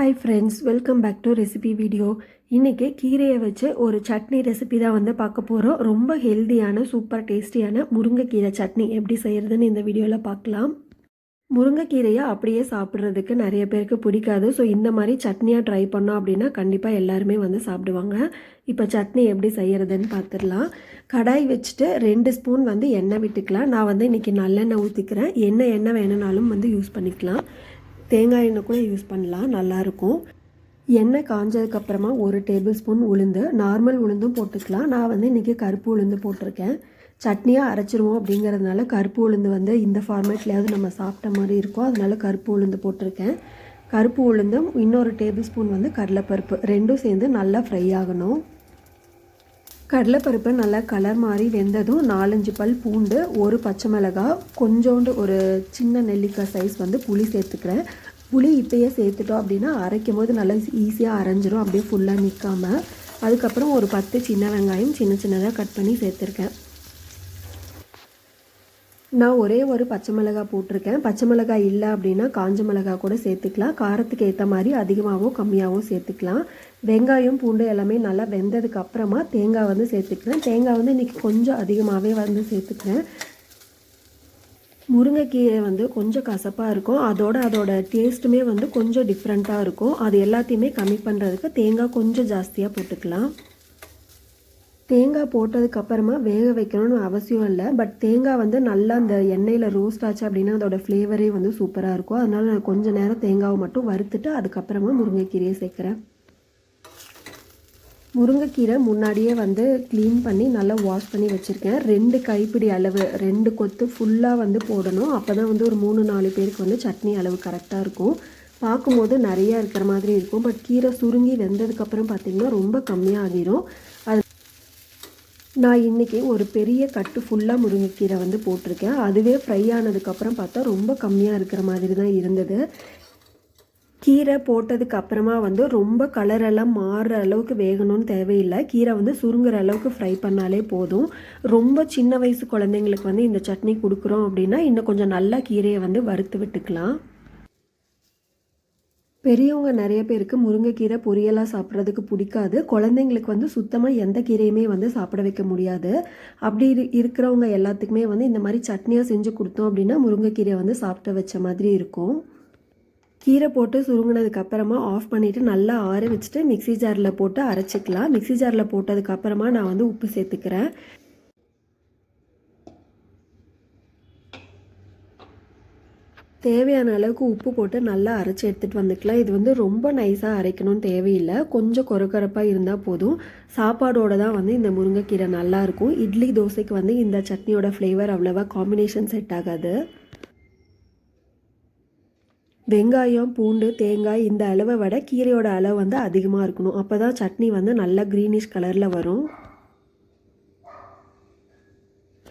Hi friends welcome back to recipe video இன்றைக்கி கீரையை வச்சு ஒரு சட்னி ரெசிபி தான் வந்து பார்க்க போகிறோம் ரொம்ப ஹெல்தியான சூப்பர் டேஸ்டியான முருங்கைக்கீரை சட்னி. எப்படி செய்கிறதுன்னு இந்த வீடியோவில் பார்க்கலாம். முருங்கைக்கீரையை அப்படியே சாப்பிட்றதுக்கு நிறைய பேருக்கு பிடிக்காது. ஸோ இந்த மாதிரி சட்னியாக ட்ரை பண்ணோம் அப்படின்னா கண்டிப்பாக எல்லாருமே வந்து சாப்பிடுவாங்க. இப்போ சட்னி எப்படி செய்கிறதுன்னு பார்த்துடலாம். கடாய் வச்சுட்டு ரெண்டு ஸ்பூன் வந்து எண்ணெய் விட்டுக்கலாம். நான் வந்து இன்றைக்கி நல்லெண்ணெய் ஊற்றிக்கிறேன் என்ன எண்ணெய் வேணும்னாலும் வந்து யூஸ் பண்ணிக்கலாம். தேங்காய் எண்ணெய் கூட யூஸ் பண்ணலாம் நல்லாயிருக்கும் எண்ணெய் காஞ்சதுக்கப்புறமா ஒரு டேபிள் ஸ்பூன் உளுந்து நார்மல் உளுந்தும் போட்டுக்கலாம். நான் வந்து இன்றைக்கி கருப்பு உளுந்து போட்டிருக்கேன். சட்னியாக அரைச்சிருவோம் அப்படிங்கிறதுனால கருப்பு உளுந்து வந்து இந்த ஃபார்மேட்லேயாவது நம்ம சாப்பிட்ட மாதிரி இருக்கும். அதனால கருப்பு உளுந்து போட்டிருக்கேன். கருப்பு உளுந்தும் இன்னொரு டேபிள் ஸ்பூன் வந்து கடலைப்பருப்பு ரெண்டும் சேர்ந்து நல்லா ஃப்ரை ஆகணும். கடலைப்பருப்பு நல்லா கலர் மாதிரி வெந்ததும் நாலஞ்சு பல் பூண்டு ஒரு பச்சை மிளகாய் கொஞ்சோண்டு ஒரு சின்ன நெல்லிக்காய் சைஸ் வந்து புளி சேர்த்துக்கிறேன். புளி இப்போயே சேர்த்துட்டோம் அப்படின்னா அரைக்கும் போது நல்லா ஈஸியாக அரைஞ்சிரும் அப்படியே ஃபுல்லாக நிற்காம அதுக்கப்புறம் ஒரு பத்து சின்ன வெங்காயம் சின்ன சின்னதாக கட் பண்ணி சேர்த்துருக்கேன். நான் ஒரே ஒரு பச்சை மிளகாய் போட்டிருக்கேன். பச்சை மிளகாய் இல்லை அப்படின்னா காஞ்ச மிளகாய் கூட சேர்த்துக்கலாம். காரத்துக்கு ஏற்ற மாதிரி அதிகமாகவோ கம்மியாகவோ சேர்த்துக்கலாம். வெங்காயம் பூண்டு எல்லாமே நல்லா வெந்ததுக்கு அப்புறமா தேங்காய் வந்து சேர்த்துக்கிறேன். தேங்காய் வந்து இன்றைக்கி கொஞ்சம் அதிகமாகவே வந்து சேர்த்துக்கிறேன். முருங்கைக்கீரை வந்து கொஞ்சம் கசப்பாக இருக்கும். அதோட அதோட டேஸ்ட்டுமே வந்து கொஞ்சம் டிஃப்ரெண்ட்டாக இருக்கும். அது எல்லாத்தையுமே கம்மி பண்ணுறதுக்கு தேங்காய் கொஞ்சம் ஜாஸ்தியாக போட்டுக்கலாம். தேங்காய் போட்டதுக்கப்புறமா வேக வைக்கணும்னு அவசியம் இல்லை. பட் தேங்காய் வந்து நல்லா அந்த எண்ணெயில் ரோஸ்ட் ஆச்சு அப்படின்னா அதோட ஃப்ளேவரே வந்து சூப்பராக இருக்கும். அதனால் நான் கொஞ்சம் நேரம் தேங்காவை மட்டும் வறுத்துட்டு அதுக்கப்புறமா முருங்கைக்கீரையை சேர்க்குறேன். முருங்கைக்கீரை முன்னாடியே வந்து க்ளீன் பண்ணி நல்லா வாஷ் பண்ணி வச்சுருக்கேன். ரெண்டு கைப்பிடி அளவு ரெண்டு கொத்து ஃபுல்லாக வந்து போடணும். அப்போ தான் வந்து ஒரு மூணு நாலு பேருக்கு வந்து சட்னி அளவு கரெக்டாக இருக்கும். பார்க்கும்போது நிறையா இருக்கிற மாதிரி இருக்கும். பட் கீரை சுருங்கி வெந்ததுக்கப்புறம் பார்த்திங்கன்னா ரொம்ப கம்மியாக ஆகிரும் அது நான் இன்றைக்கி ஒரு பெரிய கட்டு ஃபுல்லாக முருங்கைக்கீரை வந்து போட்டிருக்கேன். அதுவே ஃப்ரை ஆனதுக்கப்புறம் பார்த்தா ரொம்ப கம்மியாக இருக்கிற மாதிரி தான் இருந்தது. கீரை போட்டதுக்கு அப்புறமா வந்து ரொம்ப கலரெல்லாம் மாறுற அளவுக்கு வேகணும்னு தேவையில்லை. கீரை வந்து சுருங்குற அளவுக்கு ஃப்ரை பண்ணாலே போதும். ரொம்ப சின்ன வயசு குழந்தைங்களுக்கு வந்து இந்த சட்னி கொடுக்குறோம் அப்படின்னா இன்னும் கொஞ்சம் நல்லா கீரையை வந்து வறுத்து விட்டுக்கலாம். பெரியவங்க நிறைய பேருக்கு முருங்கைக்கீரை பொரியலாக சாப்பிட்றதுக்கு பிடிக்காது. குழந்தைங்களுக்கு வந்து சுத்தமாக எந்த கீரையுமே வந்து சாப்பிட வைக்க முடியாது. அப்படி இரு இருக்கிறவங்க எல்லாத்துக்குமே வந்து இந்த மாதிரி சட்னியாக செஞ்சு கொடுத்தோம் அப்படின்னா முருங்கைக்கீரை வந்து சாப்பிட்ட வச்ச மாதிரி இருக்கும். கீரை போட்டு சுருங்கினதுக்கு அப்புறமா ஆஃப் பண்ணிவிட்டு நல்லா ஆற வச்சுட்டு மிக்சி ஜாரில் போட்டு அரைச்சிக்கலாம். மிக்சி ஜாரில் போட்டதுக்கப்புறமா நான் வந்து உப்பு சேர்த்துக்கிறேன். தேவையான அளவுக்கு உப்பு போட்டு நல்லா அரைச்சி எடுத்துகிட்டு வந்துக்கலாம். இது வந்து ரொம்ப நைஸாக அரைக்கணும்னு தேவையில்லை. கொஞ்சம் கொரக்கரப்பாக இருந்தால் போதும். சாப்பாடோட தான் வந்து இந்த முருங்கைக்கீரை நல்லாயிருக்கும் இட்லி தோசைக்கு வந்து இந்த சட்னியோட ஃப்ளேவர் அவ்வளோவா காம்பினேஷன் செட் ஆகாது. வெங்காயம் பூண்டு தேங்காய் இந்த அளவை விட கீரையோட அளவு வந்து அதிகமாக இருக்கணும். அப்போ தான் சட்னி வந்து நல்லா க்ரீனிஷ் கலரில் வரும்.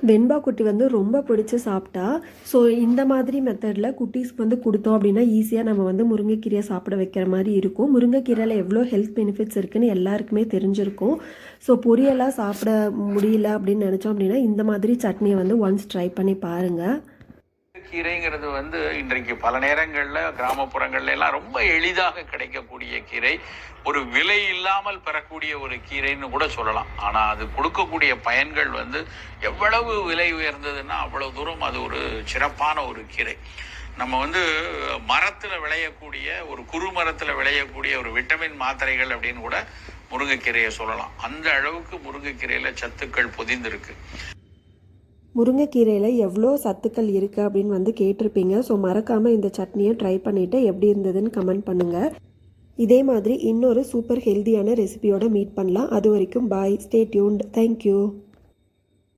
வெண்பா குட்டி வந்து ரொம்ப பிடிச்சி சாப்பிட்டா. ஸோ இந்த மாதிரி மெத்தடில் குட்டீஸ்க்கு வந்து கொடுத்தோம் அப்படின்னா ஈஸியாக நம்ம வந்து முருங்கைக்கீரையை சாப்பிட வைக்கிற மாதிரி இருக்கும். முருங்கைக்கீரையில் எவ்வளோ ஹெல்த் பெனிஃபிட்ஸ் இருக்குதுன்னு எல்லாருக்குமே தெரிஞ்சிருக்கும். ஸோ பொரியலாக சாப்பிட முடியல அப்படின்னு நினச்சோம் அப்படின்னா இந்த மாதிரி சட்னியை வந்து ஒன்ஸ் ட்ரை பண்ணி பாருங்கள் கீரைங்கிறது வந்து இன்றைக்கு பல நேரங்களில் கிராமப்புறங்கள்ல எல்லாம் ரொம்ப எளிதாக கிடைக்கக்கூடிய கீரை. ஒரு விலை இல்லாமல் பெறக்கூடிய ஒரு கீரைன்னு கூட சொல்லலாம். ஆனால் அது கொடுக்கக்கூடிய பயன்கள் வந்து எவ்வளவு விலை உயர்ந்ததுன்னா அவ்வளவு தூரம் அது ஒரு சிறப்பான ஒரு கீரை. நம்ம வந்து மரத்தில் விளையக்கூடிய ஒரு குறு மரத்தில் விளையக்கூடிய ஒரு விட்டமின் மாத்திரைகள் அப்படின்னு கூட முருங்கைக்கீரையை சொல்லலாம். அந்த அளவுக்கு முருங்கைக்கீரையில் சத்துக்கள் பொதிந்திருக்கு. முருங்கைக்கீரையில் எவ்வளோ சத்துக்கள் இருக்குது அப்படின்னு வந்து கேட்டிருப்பீங்க. ஸோ மறக்காமல் இந்த சட்னியை ட்ரை பண்ணிவிட்டு எப்படி இருந்ததுன்னு கமெண்ட் பண்ணுங்கள் இதே மாதிரி இன்னொரு சூப்பர் ஹெல்த்தியான ரெசிபியோட மீட் பண்ணலாம். அது வரைக்கும் பாய் ஸ்டே டியூன்ட் தேங்க்யூ